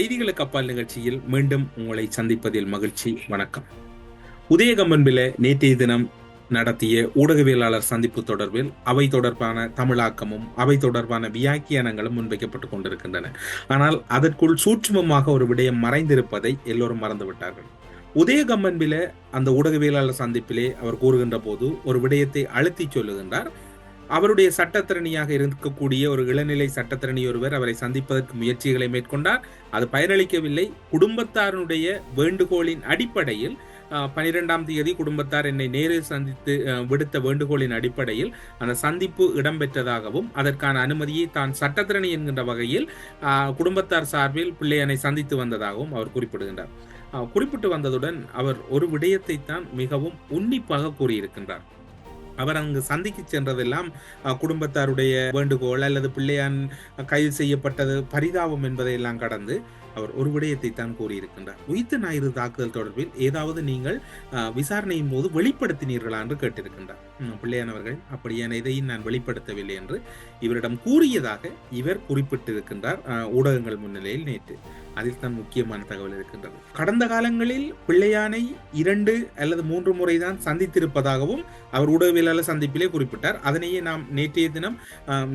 செய்திகளுக்கு அப்பால் நிகழ்ச்சியில் மீண்டும் உங்களை சந்திப்பதில் மகிழ்ச்சி. வணக்கம். உதயகம்பன்பில நேற்றைய தினம் நடத்திய ஊடகவியலாளர் சந்திப்பு தொடர்பில் அவை தொடர்பான தமிழாக்கமும் அவை தொடர்பான வியாக்கியானங்களும் முன்வைக்கப்பட்டுக் கொண்டிருக்கின்றன. ஆனால் அதற்குள் சூட்சுமமாக ஒரு விடயம் மறைந்திருப்பதை எல்லோரும் மறந்துவிட்டார்கள். உதயகம்பன்பில அந்த ஊடகவியலாளர் சந்திப்பிலே அவர் கூறுகின்ற போது ஒரு விடயத்தை அழுத்தி சொல்லுகின்றார். அவருடைய சட்டத்திறனியாக இருக்கக்கூடிய ஒரு இளநிலை சட்டத்திறனி ஒருவர் அவரை சந்திப்பதற்கு முயற்சிகளை மேற்கொண்டார். அது பயனளிக்கவில்லை. குடும்பத்தாருடைய வேண்டுகோளின் அடிப்படையில் பனிரெண்டாம் தேதி குடும்பத்தார் என்னை நேரில் சந்தித்து விடுத்த வேண்டுகோளின் அடிப்படையில் அந்த சந்திப்பு இடம்பெற்றதாகவும் அதற்கான அனுமதியை தான் சட்டத்திறனி என்கின்ற வகையில் குடும்பத்தார் சார்பில் பிள்ளையனை சந்தித்து வந்ததாகவும் அவர் குறிப்பிடுகின்றார். குறிப்பிட்டு வந்ததுடன் அவர் ஒரு விடயத்தை தான் மிகவும் உன்னிப்பாக கூறியிருக்கின்றார். அவர் அங்கு சந்திக்கு சென்றதெல்லாம் குடும்பத்தாருடைய வேண்டுகோள் அல்லது பிள்ளையான் கைது செய்யப்பட்டது பரிதாபம் என்பதையெல்லாம் கடந்து அவர் ஒரு விடயத்தை தான் கூறியிருக்கின்றார். உயிர்த்த ஞாயிறு தாக்குதல் தொடர்பில் ஏதாவது நீங்கள் விசாரணையின் போது வெளிப்படுத்தினீர்களா என்று கேட்டிருக்கின்றார். பிள்ளையானவர்கள் பிள்ளையான் அவர்கள் அப்படியான எதையும் நான் வெளிப்படுத்தவில்லை என்று இவரிடம் கூறியதாக இவர் குறிப்பிட்டிருக்கின்றார் ஊடகங்கள் முன்னிலையில் நேற்று. அதில் தான் முக்கியமான தகவல் இருக்கின்றது. கடந்த காலங்களில் பிள்ளையானை இரண்டு அல்லது மூன்று முறைதான் சந்தித்திருப்பதாகவும் அவர் ஊடகவியலாளர் சந்திப்பிலே குறிப்பிட்டார். அதனையே நாம் நேற்றைய தினம்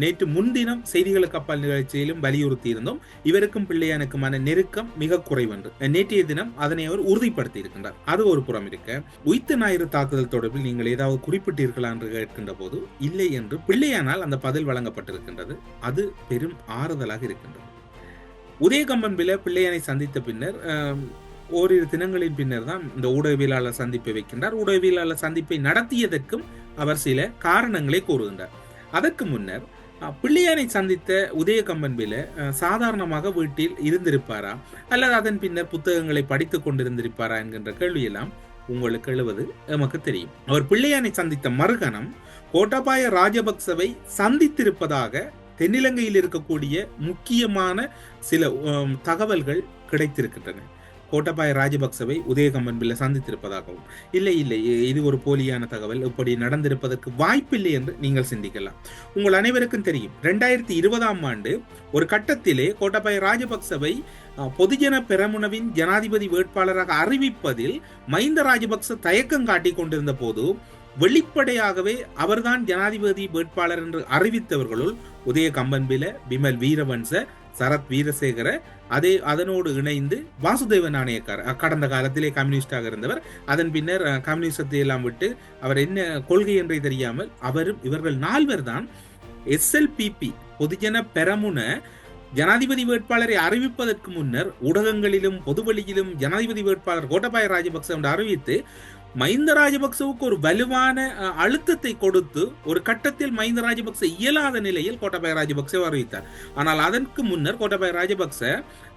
நேற்று முன்தினம் செய்திகளுக்கு அப்பால் நிகழ்ச்சியிலும் வலியுறுத்தி இருந்தோம் இவருக்கும் பிள்ளையானுக்குமான நெருக்கம் மிக குறைவென்று. நேற்றைய தினம் அதனை அவர் உறுதிப்படுத்தி இருக்கின்றார் அது ஒரு புறம் இருக்க உயித்து ஞாயிறு தாக்குதல் தொடர்பில் நீங்கள் ஏதாவது குறிப்பிட்டீர்களா என்று கேட்கின்ற போது இல்லை என்று பிள்ளையானால் அந்த பதில் வழங்கப்பட்டிருக்கின்றது. அது பெரும் ஆறுதலாக இருக்கின்றது. உதயகம்பன்பில பிள்ளையனை சந்தித்த பின்னர் ஓரிரு தினங்களின் பின்னர் தான் இந்த ஊடகவியலாளர் சந்திப்பை வைக்கின்றார். ஊடகவியலாளர் சந்திப்பை நடத்தியதற்கும் அவர் சில காரணங்களை கூறுகின்றார். அதற்கு முன்னர் பிள்ளையானை சந்தித்த உதயகம்பன்பில அஹ், சாதாரணமாக வீட்டில் இருந்திருப்பாரா? அல்லது அதன் பின்னர் புத்தகங்களை படித்துக் கொண்டிருந்திருப்பாரா என்கின்ற கேள்வியெல்லாம் உங்களுக்கு எழுவது எமக்கு தெரியும். அவர் பிள்ளையானை சந்தித்த மறுகணம் கோட்டாபாய ராஜபக்சவை சந்தித்திருப்பதாக தென்னிலங்கையில் இருக்கக்கூடிய முக்கியமான சில தகவல்கள் கிடைத்திருக்கின்றன. கோட்டபாய ராஜபக்சவை உதயகம்பன்பில்ல சந்தித்திருப்பதாகவும் இல்லை இல்லை இது ஒரு போலியான தகவல் இப்படி நடந்திருப்பதற்கு வாய்ப்பில்லை என்று நீங்கள் சிந்திக்கலாம். உங்கள் அனைவருக்கும் தெரியும் ரெண்டாயிரத்தி இருபதாம் ஆண்டு ஒரு கட்டத்திலே கோட்டபாய ராஜபக்சவை பொதுஜன பெரமுனவின் ஜனாதிபதி வேட்பாளராக அறிவிப்பதில் மஹிந்த ராஜபக்ச தயக்கம் காட்டிக் கொண்டிருந்த போது வெளிப்படையாகவே அவர்தான் ஜனாதிபதி வேட்பாளர் என்று அறிவித்தவர்களுள் உதய கம்பன்பில பிமல் வீரவன்ச சரத் வீரசேகர அதே அதனோடு இணைந்து வாசுதேவ நாணயக்கார். கடந்த காலத்திலே கம்யூனிஸ்டாக இருந்தவர். அதன் பின்னர் அஹ், கம்யூனிசத்தை எல்லாம் விட்டு அவர் என்ன கொள்கை என்றே தெரியாமல் அவரும் இவர்கள் நால்வர் தான் எஸ்எல்பிபி பொதுஜன பெரமுன ஜனாதிபதி வேட்பாளரை அறிவிப்பதற்கு முன்னர் ஊடகங்களிலும் பொதுவெளியிலும் ஜனாதிபதி வேட்பாளர் கோட்டபாய ராஜபக்ச என்று அறிவித்து மஹிந்த ராஜபக்சவுக்கு ஒரு வலுவான அழுத்தத்தை கொடுத்து ஒரு கட்டத்தில் மஹிந்த ராஜபக்ச இயலாத நிலையில் கோட்டபாய ராஜபக்ச அறிவித்தார் ஆனால் அதற்கு முன்னர் கோட்டாபய ராஜபக்ச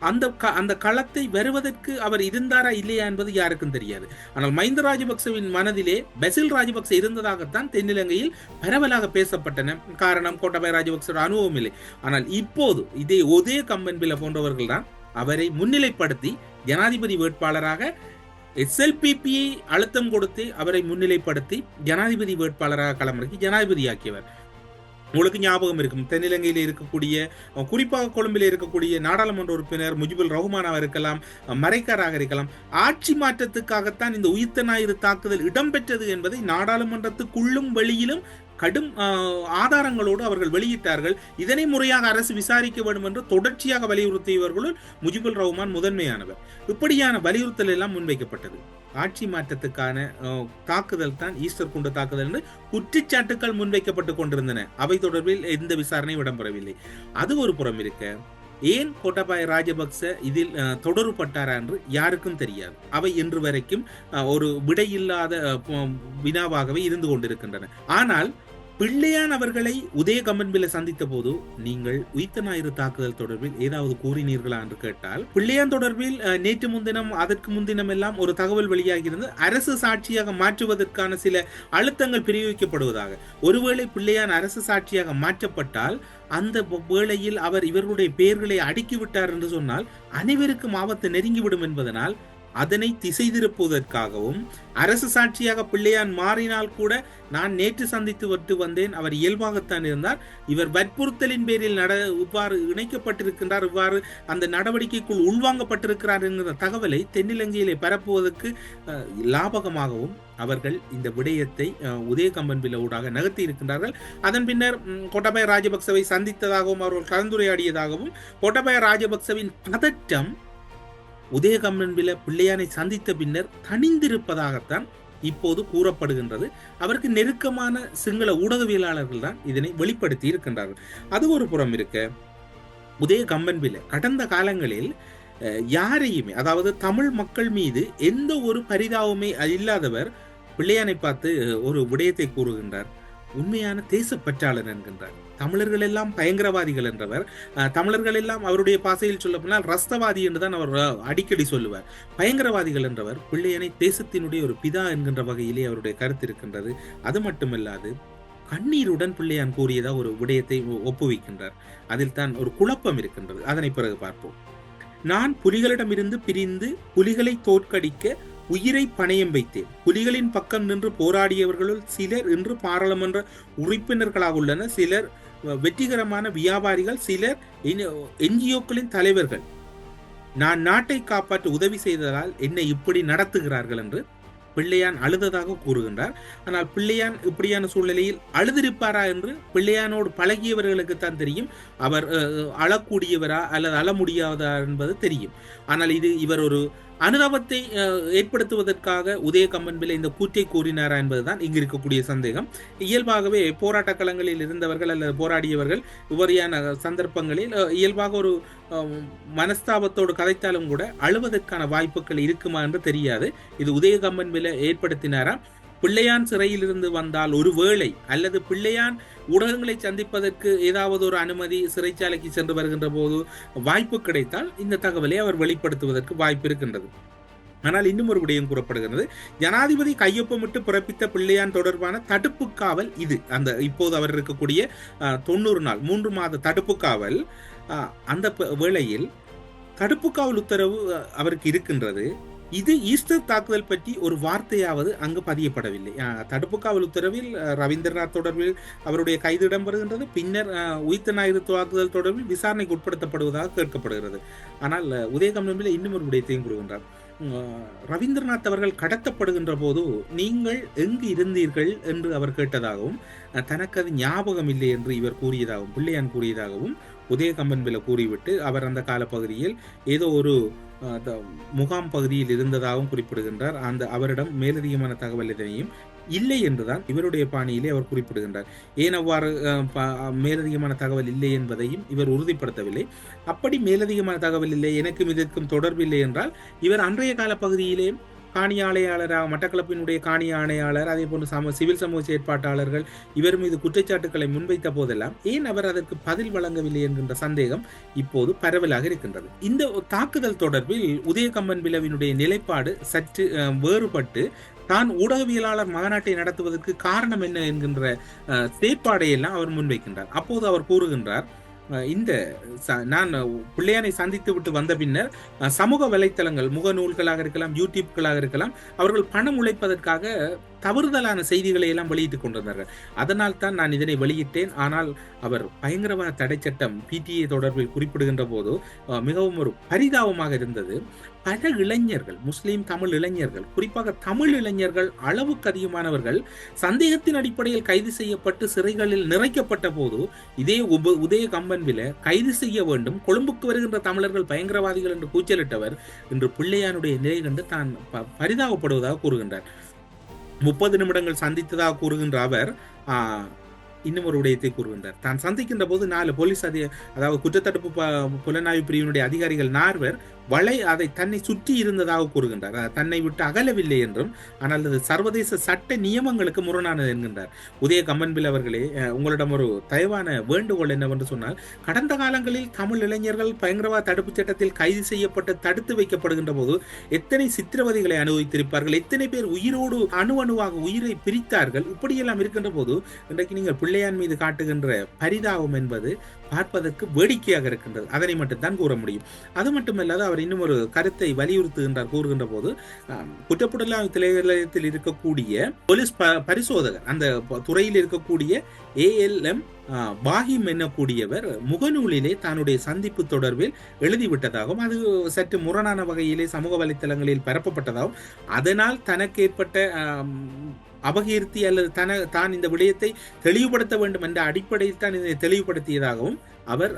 அந்த க- அந்த களத்தை வருவதற்கு அவர் இருந்தாரா இல்லையா என்பது யாருக்கும் தெரியாது. ஆனால் மஹிந்த ராஜபக்சவின் மனதிலே பெசில் ராஜபக்ச இருந்ததாகத்தான் தென்னிலங்கையில் பரவலாக பேசப்பட்டன. காரணம் கோட்டபாய ராஜபக்சோட அனுபவம் இல்லை. ஆனால் இப்போது இதே ஒதே கம்பன்பில போன்றவர்கள் தான் அவரை முன்னிலைப்படுத்தி ஜனாதிபதி வேட்பாளராக எஸ்எல்பிபியை அழுத்தம் கொடுத்து அவரை முன்னிலைப்படுத்தி ஜனாதிபதி வேட்பாளராக களமிறக்கி ஜனாதிபதியாக்கியவர். உங்களுக்கு ஞாபகம் இருக்கும் தென்னிலங்கையில் இருக்கக்கூடிய குறிப்பாக கொழும்பில் இருக்கக்கூடிய நாடாளுமன்ற உறுப்பினர் முஜிபுல் ரஹ்மானாக இருக்கலாம் மறைக்காராக இருக்கலாம். ஆட்சி மாற்றத்துக்காகத்தான் இந்த உயிர்த்த ஞாயிறு தாக்குதல் இடம்பெற்றது என்பதை நாடாளுமன்றத்துக்குள்ளும் வெளியிலும் கடும் ஆதாரங்களோடு அவர்கள் வெளியிட்டார்கள். இதனை முறையாக அரசு விசாரிக்க வேண்டும் என்று தொடர்ச்சியாக வலியுறுத்தியவர்களுள் முஜிபுல் ரஹ்மான் முதன்மையானவர். இப்படியான வலியுறுத்தல் எல்லாம் முன்வைக்கப்பட்டது. ஆட்சி மாற்றத்துக்கான தாக்குதல் தான் ஈஸ்டர் குண்டு தாக்குதல் என்று குற்றச்சாட்டுக்கள் முன்வைக்கப்பட்டு கொண்டிருந்தன. அவை தொடர்பில் எந்த விசாரணையும் இடம்பெறவில்லை. அது ஒரு புறம் இருக்க ஏன் கோட்டாபாய ராஜபக்ச இதில் தொடருபட்டாரா தொடர்பட்டாரா என்று யாருக்கும் தெரியாது. அவை இன்று வரைக்கும் ஒரு விடையில்லாத வினாவாகவே இருந்து கொண்டிருக்கின்றன. ஆனால் பிள்ளையான் அவர்களை உதயகம்பன்பில சந்தித்த போது நீங்கள் உயிர்த்த ஞாயிறு தாக்குதல் தொடர்பில் ஏதாவது கூறினீர்களா என்று கேட்டால் பிள்ளையான் தொடர்பில் நேற்று முன்தினம் அதற்கு முன்தினம் எல்லாம் ஒரு தகவல் வெளியாகிறது. அரசு சாட்சியாக மாற்றுவதற்கான சில அழுத்தங்கள் பிரயோகிக்கப்படுவதாக. ஒருவேளை பிள்ளையான் அரசு சாட்சியாக மாற்றப்பட்டால் அந்த வேளையில் அவர் இவர்களுடைய பெயர்களை அடுக்கிவிட்டார் என்று சொன்னால் அனைவருக்கும் ஆபத்து நெருங்கிவிடும் என்பதனால் அதனை திசை திருப்புவதற்காகவும் அரசு சாட்சியாக பிள்ளையான் மாறினால் கூட நான் நேற்று சந்தித்து விட்டு வந்தேன். அவர் இயல்பாகத்தான் இருந்தார். இவர் வற்புறுத்தலின் பேரில் நட இவ்வாறு இணைக்கப்பட்டிருக்கின்றார். இவ்வாறு அந்த நடவடிக்கைக்குள் உள்வாங்கப்பட்டிருக்கிறார் என்கிற தகவலை தென்னிலங்கையிலே பரப்புவதற்கு லாபகமாகவும் அவர்கள் இந்த விடயத்தை அஹ், உதயகம்பன் பில்ல ஊடாக நகர்த்தி இருக்கின்றார்கள். அதன் பின்னர் ம், ராஜபக்சவை சந்தித்ததாகவும் அவர்கள் கலந்துரையாடியதாகவும் கோட்டாபய ராஜபக்சவின் பதட்டம் உதயகம்மன் பில பிள்ளையானை சந்தித்த பின்னர் தணிந்திருப்பதாகத்தான் இப்போது கூறப்படுகின்றது. அவருக்கு நெருக்கமான சிங்கள ஊடகவியலாளர்கள் தான் இதனை வெளிப்படுத்தி இருக்கின்றார்கள். அது ஒரு புறம் இருக்க உதய கம்பன்பில கடந்த காலங்களில் யாரையுமே அதாவது தமிழ் மக்கள் மீது எந்த ஒரு பரிதாபமே இல்லாதவர் பிள்ளையானை பார்த்து ஒரு விடயத்தை கூறுகின்றார். உண்மையான தேசப்பற்றாளர் என்கின்றார். தமிழர்கள் எல்லாம் பயங்கரவாதிகள் என்றவர். தமிழர்கள் எல்லாம் அவருடைய பாசையில் சொல்ல போனால் ரஸ்தவாதி என்று தான் அவர் அடிக்கடி சொல்லுவார். பயங்கரவாதிகள் என்றவர் பிள்ளையனை தேசத்தினுடைய ஒரு பிதா என்கின்ற வகையிலே அவருடைய கருத்து இருக்கின்றது. அது மட்டுமல்லாது கண்ணீருடன் பிள்ளையான் கூறியதா ஒரு விடயத்தை ஒ- ஒப்புவிக்கின்றார். அதில் தான் ஒரு குழப்பம் இருக்கின்றது. அதனை பிறகு பார்ப்போம். நான் புலிகளிடமிருந்து பிரிந்து புலிகளை தோற்கடிக்க உயிரை பணயம் வைத்தேன். புலிகளின் பக்கம் நின்று போராடியவர்களுள் சிலர் இன்று பாராளுமன்ற உறுப்பினர்களாக உள்ளனர். சிலர் வெற்றிகரமான வியாபாரிகள் சிலர் என்ஜிஓக்களின் தலைவர்கள். நான் நாட்டை காப்பாற்ற உதவி செய்ததால் என்னை இப்படி நடத்துகிறார்கள் என்று பிள்ளையான் அழுததாக கூறுகின்றார். ஆனால் பிள்ளையான் இப்படியான சூழ்நிலையில் அழுதிருப்பாரா என்று பிள்ளையானோடு பழகியவர்களுக்கு தான் தெரியும். அவர் அழக்கூடியவரா அல்லது அழ முடியாதா என்பது தெரியும். ஆனால் இது இவர் ஒரு அனுதாபத்தை ஏற்படுத்துவதற்காக உதயகம்மன் பிள்ளை இந்த கூற்றை கூறினாரா என்பதுதான் இங்கு இருக்கக்கூடிய சந்தேகம். இயல்பாகவே போராட்ட களங்களில் இருந்தவர்கள் அல்லது போராடியவர்கள் இவ்வாறியான சந்தர்ப்பங்களில் இயல்பாக ஒரு மனஸ்தாபத்தோடு கதைத்தாலும் கூட அழுவதற்கான வாய்ப்புகள் இருக்குமா என்று தெரியாது. இது உதயகம்மன் விலை ஏற்படுத்தினாரா? பிள்ளையான் சிறையிலிருந்து வந்தால் ஒருவேளை அல்லது பிள்ளையான் ஊடகங்களை சந்திப்பதற்கு ஏதாவது ஒரு அனுமதி சிறைச்சாலைக்கு சென்று வருகின்ற போது வாய்ப்பு கிடைத்தால் இந்த தகவலை அவர் வெளிப்படுத்துவதற்கு வாய்ப்பு இருக்கின்றது. ஆனால் இன்னும் ஒரு விடயம் கூறப்படுகிறது ஜனாதிபதி கையொப்பமிட்டு பிறப்பித்த பிள்ளையான் தொடர்பான தடுப்பு காவல் இது. அந்த இப்போது அவர் இருக்கக்கூடிய தொண்ணூறு நாள் மூன்று மாத தடுப்பு காவல் அந்த ப- வேளையில் தடுப்பு காவல் உத்தரவு அவருக்கு இருக்கின்றது. இது ஈஸ்டர் தாக்குதல் பற்றி ஒரு வார்த்தையாவது அங்கு பதியப்படவில்லை. தடுப்பு காவல் உத்தரவில் ரவீந்திரநாத் தொடர்பில் அவருடைய கைது இடம்பெறுகின்றது. பின்னர் உயிர்த்த ஞாயிறு தாக்குதல் தொடர்பில் விசாரணைக்கு உட்படுத்தப்படுவதாக கேட்கப்படுகிறது. ஆனால் அஹ், இன்னும் ஒரு விடயத்தையும் கூறுகின்றார். ரவீந்திரநாத் அவர்கள் கடத்தப்படுகின்ற போது நீங்கள் எங்கு இருந்தீர்கள் என்று அவர் கேட்டதாகவும் தனக்கு அது ஞாபகம் இல்லை என்று இவர் கூறியதாகவும் பிள்ளையான் கூறியதாகவும் உதயகம்பன் பில கூறிவிட்டு அவர் அந்த காலப்பகுதியில் ஏதோ ஒரு முகாம் பகுதியில் இருந்ததாகவும் குறிப்பிடுகின்றார். அந்த அவரிடம் மேலதிகமான தகவல் எதனையும் இல்லை என்றுதான் இவருடைய பாணியிலே அவர் குறிப்பிடுகின்றார். ஏன் அவ்வாறு மேலதிகமான தகவல் இல்லை என்பதையும் இவர் உறுதிப்படுத்தவில்லை. அப்படி மேலதிகமான தகவல் இல்லை எனக்கும் இதற்கும் தொடர்பில்லை என்றால் இவர் அன்றைய கால பகுதியிலே காணி ஆணையாளராக மட்டக்களப்பினுடைய காணி ஆணையாளர் அதே போன்று சம சிவில் சமூக செயற்பாட்டாளர்கள் இவர் மீது குற்றச்சாட்டுக்களை முன்வைத்த போதெல்லாம் ஏன் அவர் அதற்கு பதில் வழங்கவில்லை என்கின்ற சந்தேகம் இப்போது பரவலாக இருக்கின்றது. இந்த தாக்குதல் தொடர்பில் உதயகம்மன் விழவினுடைய நிலைப்பாடு சற்று வேறுபட்டு தான் ஊடகவியலாளர் மாநாட்டை நடத்துவதற்கு காரணம் என்ன என்கின்ற செயற்பாடையெல்லாம் அவர் முன்வைக்கின்றார். அப்போது அவர் கூறுகின்றார் இந்த நான் பிள்ளையானை சந்தித்து விட்டு வந்த பின்னர் சமூக வலைத்தளங்கள் முகநூல்களாக இருக்கலாம் யூடியூப்களாக இருக்கலாம் அவர்கள் பணம் உழைப்பதற்காக தவறுதலான செய்திகளை எல்லாம் வெளியிட்டுக் கொண்டிருந்தார்கள். அதனால் தான் நான் இதனை வெளியிட்டேன். ஆனால் அவர் பயங்கரவாத தடை சட்டம் பிடிஏ தொடர்பில் குறிப்பிடுகின்ற போது மிகவும் ஒரு பரிதாபமாக இருந்தது. பல இளைஞர்கள் முஸ்லீம் தமிழ் இளைஞர்கள் குறிப்பாக தமிழ் இளைஞர்கள் அளவுக்கு அதிகமானவர்கள் சந்தேகத்தின் அடிப்படையில் கைது செய்யப்பட்டு சிறைகளில் நிறைக்கப்பட்ட போது இதே உப உதய கம்பன்பில கைது செய்ய வேண்டும். கொழும்புக்கு வருகின்ற தமிழர்கள் பயங்கரவாதிகள் என்று கூச்சலிட்டவர் இன்று பிள்ளையானுடைய நிலை கண்டு தான் ப- பரிதாபப்படுவதாக கூறுகின்றார். முப்பது நிமிடங்கள் சந்தித்ததாக கூறுகின்ற அவர் ஆஹ், இன்னும் ஒரு விடயத்தை கூறுகின்றார். தான் சந்திக்கின்ற போது நாலு போலீஸ் அதி அதாவது குற்றத்தடுப்பு புலனாய்வு பிரிவினுடைய அதிகாரிகள் நால்வர் வலை அதை தன்னை சுற்றி இருந்ததாக கூறுகின்றார். தன்னை விட்டு அகலவில்லை என்றும் ஆனால் அது சர்வதேச சட்ட நியமங்களுக்கு முரணானது என்கின்றார். உதய கம்மன்பில் அவர்களே உங்களிடம் ஒரு தயவான வேண்டுகோள் என்னவென்று சொன்னால் கடந்த காலங்களில் தமிழ் இளைஞர்கள் பயங்கரவாத தடுப்புச் சட்டத்தில் கைது செய்யப்பட்டு தடுத்து வைக்கப்படுகின்ற போது எத்தனை சித்திரவதைகளை அனுபவித்திருப்பார்கள் எத்தனை பேர் உயிரோடு அணு அணுவாக உயிரை பிரித்தார்கள் இப்படியெல்லாம் இருக்கின்ற போது இன்றைக்கு நீங்கள் பிள்ளையான் மீது காட்டுகின்ற பரிதாபம் என்பது பார்ப்பதற்கு வேடிக்கையாக இருக்கின்றது. அதனை மட்டும்தான் கூற முடியும். அது மட்டுமல்லாது அவர் இன்னும் ஒரு கருத்தை வலியுறுத்துகின்றார் கூறுகின்ற போது ஆம், குற்றப்புலனாய்வு இருக்கக்கூடிய போலீஸ் ப- பரிசோதகர் அந்த துறையில் இருக்கக்கூடிய ஏஎல்எம் பாகிம் என்னக்கூடியவர் முகநூலிலே தன்னுடைய சந்திப்பு தொடர்பில் எழுதிவிட்டதாகவும் அது சற்று முரணான வகையிலே சமூக வலைத்தளங்களில் பரப்பப்பட்டதாகவும் அதனால் தனக்கு ஏற்பட்ட அபகீர்த்தி அல்லது தன தான் இந்த விடயத்தை தெளிவுபடுத்த வேண்டும் என்ற அடிப்படையில் தான் இதை தெளிவுபடுத்தியதாகவும் அவர்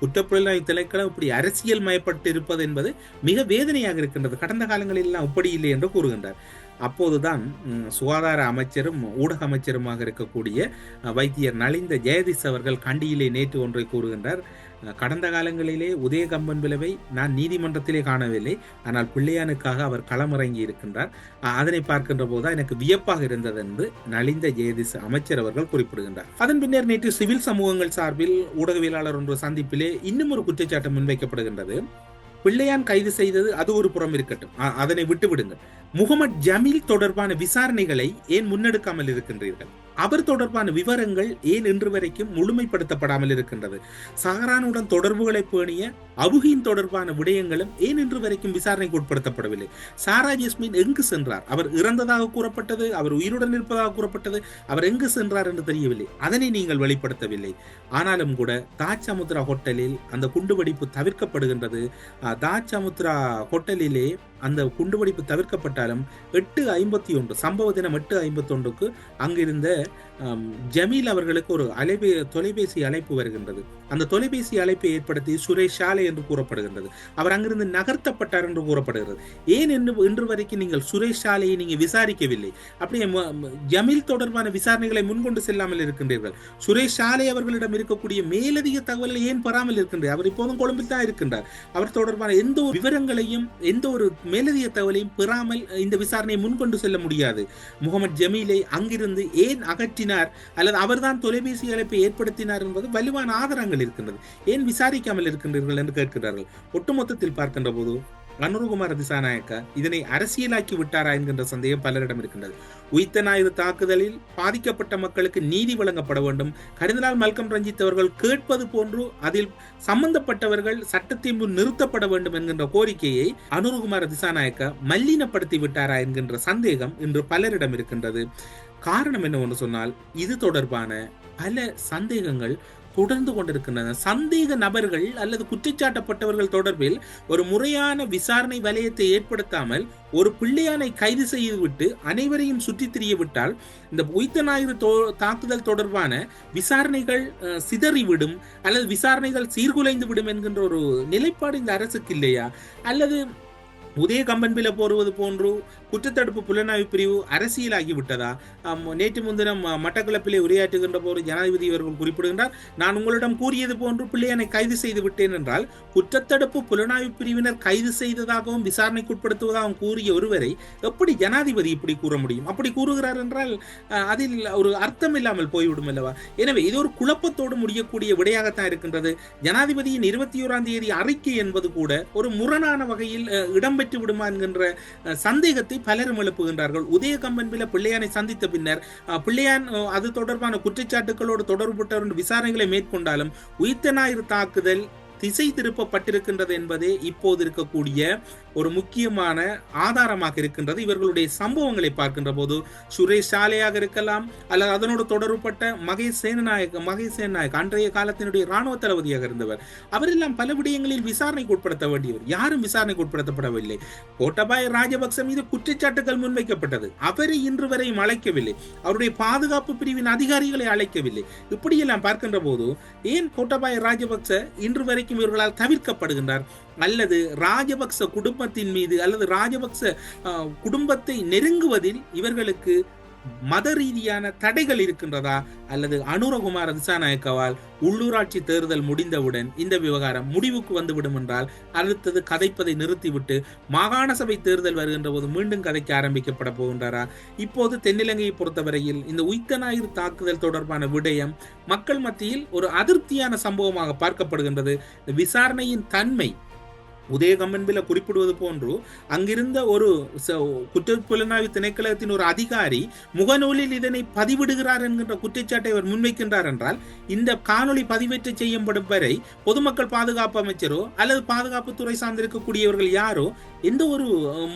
குற்றப்புலனாய்வு திணைக்களம் இப்படி அரசியல் மயப்பட்டு இருப்பது என்பது மிக வேதனையாக இருக்கின்றது. கடந்த காலங்களில் எல்லாம் இல்லை என்று கூறுகின்றார். அப்போதுதான் சுகாதார அமைச்சரும் ஊடக அமைச்சருமாக இருக்கக்கூடிய வைத்தியர் நலிந்த ஜெயதீஷ் அவர்கள் கண்டியிலே நேற்று ஒன்றை கூறுகின்றார். கடந்த காலங்களிலே உதயகம்பன் விளைவை நான் நீதிமன்றத்திலே காணவில்லை. ஆனால் பிள்ளையானுக்காக அவர் களமிறங்கி இருக்கின்றார். அதனை பார்க்கின்ற போது எனக்கு வியப்பாக இருந்தது என்று நலிந்த ஜெயதிஸ் அமைச்சர் அவர்கள் குறிப்பிடுகின்றார். அதன் பின்னர் நேற்று சிவில் சமூகங்கள் சார்பில் ஊடகவியலாளர் ஒன்று சந்திப்பிலே இன்னும் ஒரு குற்றச்சாட்டு முன்வைக்கப்படுகின்றது. பிள்ளையான் கைது செய்தது அது ஒரு புறம் இருக்கட்டும். அதனை விட்டுவிடுங்கள். முகமது ஜமீல் தொடர்பான விசாரணைகளை ஏன் முன்னெடுக்காமல் இருக்கின்றீர்கள்? அவர் தொடர்பான விவரங்கள் ஏன் இன்று வரைக்கும் முழுமைப்படுத்தப்படாமல் இருக்கின்றது? சஹரானுடன் தொடர்புகளை பேணிய அபுகின் தொடர்பான விடயங்களும் ஏன் இன்று வரைக்கும் விசாரணைக்கு உட்படுத்தப்படவில்லை? சாரா ஜஸ்மின் எங்கு சென்றார்? அவர் இறந்ததாக கூறப்பட்டது அவர் உயிருடன் இருப்பதாக கூறப்பட்டது அவர் எங்கு சென்றார் என்று தெரியவில்லை. அதனை நீங்கள் வெளிப்படுத்தவில்லை. ஆனாலும் கூட தாஜ் சமுத்ரா ஹோட்டலில் அந்த குண்டுவெடிப்பு தவிர்க்கப்படுகின்றது. தாஜ் சமுத்ரா ஹோட்டலிலே அந்த குண்டுவெடிப்பு தவிர்க்கப்பட்டாலும் எட்டு ஐம்பத்தி ஒன்று சம்பவ தினம் எட்டு ஐம்பத்தி ஒன்றுக்கு அங்கிருந்த ஜமீல் அவர்களுக்கு ஒரு அலைபே தொலைபேசி அழைப்பு வருகின்றது. அந்த தொலைபேசி அழைப்பை ஏற்படுத்தி சுரேஷ் சாலை என்று கூறப்படுகின்றது. அவர் அங்கிருந்து நகர்த்தப்பட்டார் என்று கூறப்படுகிறது. ஏன் என்று இன்று வரைக்கும் நீங்கள் சுரேஷ் சாலையை நீங்கள் விசாரிக்கவில்லை? அப்படியே ஜமீல் தொடர்பான விசாரணைகளை முன்கொண்டு செல்லாமல் இருக்கின்றீர்கள். சுரேஷ் சாலை அவர்களிடம் இருக்கக்கூடிய மேலதிக தகவல்களை ஏன் பெறாமல் இருக்கின்றார் அவர் இப்போதும் கொழும்பில் தான் இருக்கின்றார். அவர் தொடர்பான எந்த ஒரு விவரங்களையும் எந்த ஒரு மேலதிக தகவலையும் பெறாமல் இந்த விசாரணையை முன்கொண்டு செல்ல முடியாது. முகமது ஜமீலை அங்கிருந்து ஏன் அகற்றி அகற்றினார் அல்லது அவர்தான் தொலைபேசி அழைப்பை ஏற்படுத்தினார் என்பது வலுவான ஆதாரங்கள் இருக்கின்றது. ஏன் விசாரிக்காமல் இருக்கின்றீர்கள் என்று கேட்கிறார்கள். ஒட்டுமொத்தத்தில் பார்க்கின்ற போது அனுருகுமார் திசாநாயக்க இதனை அரசியலாக்கி விட்டாரா என்கின்ற சந்தேகம் பலரிடம் இருக்கின்றது. உயிர்த்த ஞாயிறு தாக்குதலில் பாதிக்கப்பட்ட மக்களுக்கு நீதி வழங்கப்பட வேண்டும். கருதினால் மல்கம் ரஞ்சித் அவர்கள் கேட்பது போன்று அதில் சம்பந்தப்பட்டவர்கள் சட்டத்தின் முன் நிறுத்தப்பட வேண்டும் என்கின்ற கோரிக்கையை அனுருகுமார் திசாநாயக்க மல்லினப்படுத்தி விட்டாரா என்கின்ற சந்தேகம் இன்று பலரிடம் இருக்கின்றது. காரணம் என்னவென்று சொன்னால் இது தொடர்பான பல சந்தேகங்கள் தொடர்ந்து கொண்டிருக்கின்றன. சந்தேக நபர்கள் அல்லது குற்றச்சாட்டப்பட்டவர்கள் தொடர்பில் ஒரு முறையான விசாரணை வலயத்தை ஏற்படுத்தாமல் ஒரு பிள்ளையானை கைது செய்துவிட்டு அனைவரையும் சுற்றித் திரியவிட்டால் இந்த உயிர்த்த ஞாயிறு தோ- தாக்குதல் தொடர்பான விசாரணைகள் சிதறிவிடும் அல்லது விசாரணைகள் சீர்குலைந்து விடும் என்கின்ற ஒரு நிலைப்பாடு இந்த அரசுக்கு இல்லையா? அல்லது உதய கம்பன்பில போடுவது போன்று குற்றத்தடுப்பு புலனாய்வு பிரிவு அரசியலாகிவிட்டதா நேற்று முன்தினம் மட்டக்களப்பிலே உரையாற்றுகின்ற போது ஜனாதிபதி அவர்கள் குறிப்பிடுகின்றார் நான் உங்களிடம் கூறியது போன்று பிள்ளையனை கைது செய்து விட்டேன் என்றால் குற்றத்தடுப்பு புலனாய்வு பிரிவினர் கைது செய்ததாகவும் விசாரணைக்குட்படுத்துவதாகவும் கூறிய ஒருவரை எப்படி ஜனாதிபதி இப்படி கூற முடியும்? அப்படி கூறுகிறார் என்றால் அதில் ஒரு அர்த்தம் இல்லாமல் போய்விடும் அல்லவா? எனவே இது ஒரு குழப்பத்தோடு முடியக்கூடிய விடையாகத்தான் இருக்கின்றது. ஜனாதிபதியின் இருபத்தி ஓராம் தேதி அறிக்கை என்பது கூட ஒரு முரணான வகையில் இடம்பெற்ற இடம்பெற்று விடுமா என்கின்ற சந்தேகத்தை பலரும் எழுப்புகின்றார்கள். உதயகம்பன்பில பிள்ளையானை சந்தித்த பின்னர் பிள்ளையான் அது தொடர்பான குற்றச்சாட்டுகளோடு தொடர்புபட்டவர் விசாரணைகளை மேற்கொண்டாலும் உயிர்த்த ஞாயிறு தாக்குதல் திசை திருப்பப்பட்டிருக்கின்றது என்பதே இப்போது இருக்கக்கூடிய ஒரு முக்கியமான ஆதாரமாக இருக்கின்றது. இவர்களுடைய சம்பவங்களை பார்க்கின்ற போது சுரேஷ் சாலையாக இருக்கலாம் அல்லது அதனோடு தொடர்புபட்ட மகேஷ் சேனநாயக் மகேஷ் சேனநாயக் அன்றைய காலத்தினுடைய ராணுவ தளபதியாக இருந்தவர். அவரெல்லாம் பல விடயங்களில் விசாரணைக்கு உட்படுத்த வேண்டியவர். யாரும் விசாரணைக்கு உட்படுத்தப்படவில்லை. கோட்டபாய ராஜபக்ச மீது குற்றச்சாட்டுகள் முன்வைக்கப்பட்டது. அவரை இன்று வரையும் அழைக்கவில்லை. அவருடைய பாதுகாப்பு பிரிவின் அதிகாரிகளை அழைக்கவில்லை. இப்படியெல்லாம் பார்க்கின்ற போது ஏன் கோட்டபாய ராஜபக்ச இன்று வரை வரைக்கும் இவர்களால் தவிர்க்கப்படுகின்றார். அல்லது ராஜபக்ச குடும்பத்தின் மீது அல்லது ராஜபக்ச குடும்பத்தை நெருங்குவதில் இவர்களுக்கு மத ரீதியான தடைகள் இருக்கின்றதா அல்லது அனுரகுமார் திசாநாயக்கவால் உள்ளூராட்சி தேர்தல் முடிந்தவுடன் இந்த விவகாரம் முடிவுக்கு வந்துவிடும் என்றால் அடுத்தது கதைப்பதை நிறுத்திவிட்டு மாகாண சபை தேர்தல் வருகின்ற போது மீண்டும் கதைக்க ஆரம்பிக்கப்பட போகின்றாரா? இப்போது தென்னிலங்கையை பொறுத்தவரையில் இந்த உய்த ஞாயிறு தாக்குதல் தொடர்பான விடயம் மக்கள் மத்தியில் ஒரு அதிருப்தியான சம்பவமாக பார்க்கப்படுகின்றது. விசாரணையின் தன்மை உதயகம்மன்பில குறிப்பிடுவது போன்று அங்கிருந்த ஒரு ச- குற்றப்புலனாய்வு திணைக்களத்தின் ஒரு அதிகாரி முகநூலில் இதனை பதிவிடுகிறார் என்கின்ற குற்றச்சாட்டை அவர் முன்வைக்கின்றார் என்றால் இந்த காணொளி பதிவேற்ற செய்யப்படும் வரை பொதுமக்கள் பாதுகாப்பு அமைச்சரோ அல்லது பாதுகாப்புத்துறை சார்ந்திருக்கக்கூடியவர்கள் யாரோ எந்த ஒரு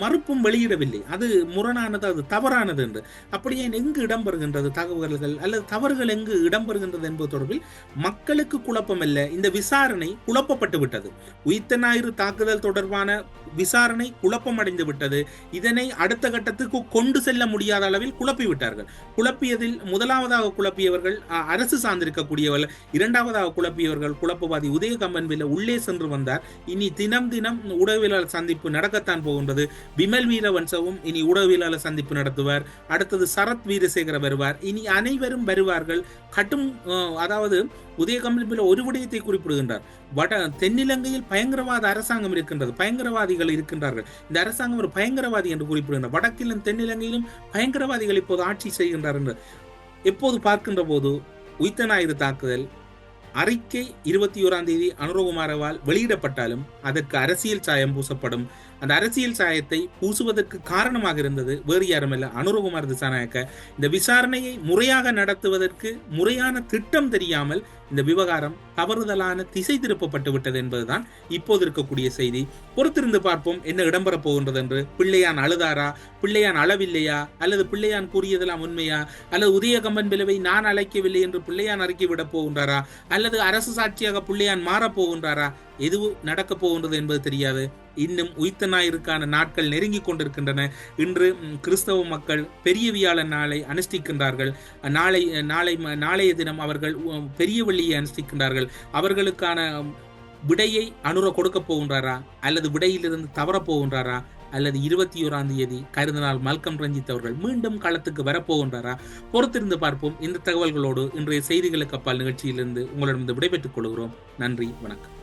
மறுப்பும் வெளியிடவில்லை. அது முரணானது அது தவறானது என்று. அப்படியே எங்கு இடம்பெறுகின்றது தகவல்கள் அல்லது தவறுகள் எங்கு இடம்பெறுகின்றது என்பது தொடர்பில் மக்களுக்கு குழப்பம் இந்த விசாரணை குழப்பப்பட்டு விட்டது உயிர்த்த ஞாயிறு தாக்குதல் தொடர்பான விசாரணை குழப்பமடைந்து விட்டது. இதனை அடுத்த கட்டத்துக்கு கொண்டு செல்ல முடியாத அளவில் குழப்பிவிட்டார்கள் குழப்பியதில் முதலாவதாக குழப்பியவர்கள் அரசு சார்ந்திருக்கக்கூடியவர்கள் இரண்டாவதாக குழப்பியவர்கள் குழப்பவாதி உதயகம்பன் வில உள்ளே சென்று வந்தார். இனி தினம் தினம் ஊடகவியலாளர் சந்திப்பு நடக்கத்தான் போகின்றது. விமல் வீரவன்சவும் இனி ஊடகவியலாளர் சந்திப்பு நடத்துவார். அடுத்தது சரத் வீரசேகர வருவார். இனி அனைவரும் வருவார்கள். கட்டும் அஹ், அதாவது உதயகம்பன்பில் ஒரு விடயத்தை குறிப்பிடுகின்றார். வட தென்னிலங்கையில் பயங்கரவாத அரசாங்கம் அரசாங்கம் இருக்கின்றது பயங்கரவாதிகள் இருக்கின்றார்கள். இந்த அரசாங்கம் ஒரு பயங்கரவாதி என்று குறிப்பிடுகின்றார் வடக்கிலும் தென்னிலங்கையிலும் பயங்கரவாதிகள் இப்போது ஆட்சி செய்கின்றார் எப்போது பார்க்கின்ற போது உயிர்த்த ஞாயிறு தாக்குதல் அறிக்கை இருபத்தி ஓராம் தேதி அனுரகுமாரவால் வெளியிடப்பட்டாலும் அதற்கு அரசியல் சாயம் பூசப்படும் அந்த அரசியல் சாயத்தை பூசுவதற்கு காரணமாக இருந்தது வேறு யாருமல்ல. அனுரகுமார் திசாநாயக்க. இந்த விசாரணையை முறையாக நடத்துவதற்கு முறையான திட்டம் தெரியாமல் இந்த விவகாரம் தவறுதலான திசை திருப்பப்பட்டு விட்டது என்பதுதான் இப்போது இருக்கக்கூடிய செய்தி. பொறுத்திருந்து பார்ப்போம் என்ன இடம்பெற போகின்றது என்று. பிள்ளையான் அழுதாரா? பிள்ளையான் அளவில்லையா அல்லது பிள்ளையான் கூறியதெல்லாம் உண்மையா? அல்லது உதயகம்பன் விளைவை நான் அழைக்கவில்லை என்று பிள்ளையான் அறிக்கை விடப் போகின்றாரா? அல்லது அரசு சாட்சியாக பிள்ளையான் மாறப் போகின்றாரா? எதுவும் நடக்கப் போகின்றது என்பது தெரியாது. இன்னும் உயிர்த்த நாட்கள் நெருங்கி கொண்டிருக்கின்றன. இன்று கிறிஸ்தவ மக்கள் பெரியவியாழன் நாளை அனுஷ்டிக்கின்றார்கள். நாளை நாளை நாளைய தினம் அவர்கள் பெரிய வெள்ளியை அனுஷ்டிக்கின்றார்கள். அவர்களுக்கான விடையை அனுர கொடுக்க போகின்றாரா? அல்லது விடையிலிருந்து தவற போகின்றாரா? அல்லது இருபத்தி ஓராம் தேதி கருதினால் மல்கம் ரஞ்சித் அவர்கள் மீண்டும் களத்துக்கு வரப்போகின்றாரா பொறுத்திருந்து பார்ப்போம். இந்த தகவல்களோடு இன்றைய செய்திகளுக்கு அப்பால் நிகழ்ச்சியிலிருந்து உங்களிடம் விடைபெற்றுக் கொள்கிறோம். நன்றி வணக்கம்.